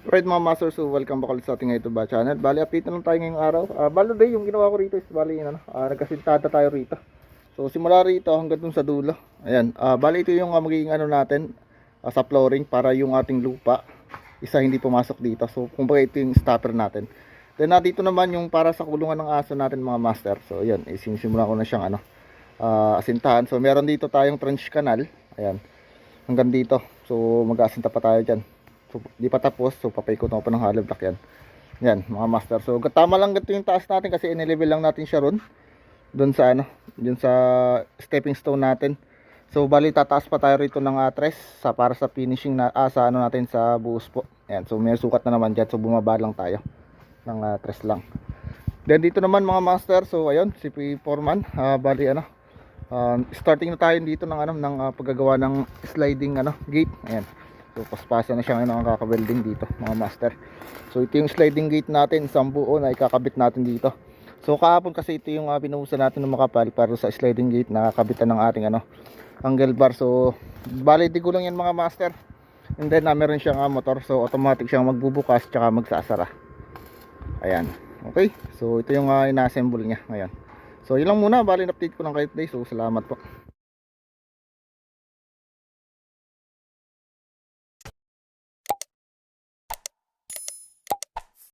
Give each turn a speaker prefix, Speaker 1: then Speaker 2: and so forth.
Speaker 1: Alright mga masters, so welcome back ulit sa ating YouTube channel. Bali, update na lang tayo ngayong araw. Uh, bali day, yung ginawa ko rito is bali, ano, uh, nagkasintada tayo rito. So simula rito hanggang dun sa dulo. Ayan, uh, bali ito yung uh, magiging ano natin uh, sa flooring para yung ating lupa isa hindi pumasok dito. So kumbaga ito yung stopper natin. Then uh, dito naman yung para sa kulungan ng aso natin mga master. So ayan, isinisimulan ko na siyang ano, uh, asintahan. So meron dito tayong trench canal. Ayan, hanggang dito. So mag-aasinta pa tayo dyan. So, di pa tapos. So, papaikot ako pa ng hollow block yan. Yan, mga master. So, tama lang ganito yung taas natin kasi in-level lang natin siya ron. Doon sa ano, doon sa stepping stone natin. So, bali tataas pa tayo rito ng uh, tres sa para sa finishing na ah, sa ano natin sa buhos po. Yan, so may sukat na naman diyan. So, bumaba lang tayo ng uh, tres lang. Then dito naman mga master. So, ayun, si P. Foreman, ah, bali ano, ah, starting na tayo dito ng ano ng ah, paggagawa ng sliding ano gate. Ayan. So paspasa na siya ngayon ang kakabuilding dito mga master. So ito yung sliding gate natin, isang buo na ikakabit natin dito. So kahapon kasi ito yung uh, binuhusan natin ng makapal para sa sliding gate na kakabitan ng ating ano angle bar. So bali di ko lang yan mga master. And then uh, meron siyang uh, motor so automatic siyang magbubukas tsaka magsasara. Ayan. Okay. So ito yung uh, ina-assemble niya ngayon. So yun lang muna, bali update ko lang kayo today. So salamat po.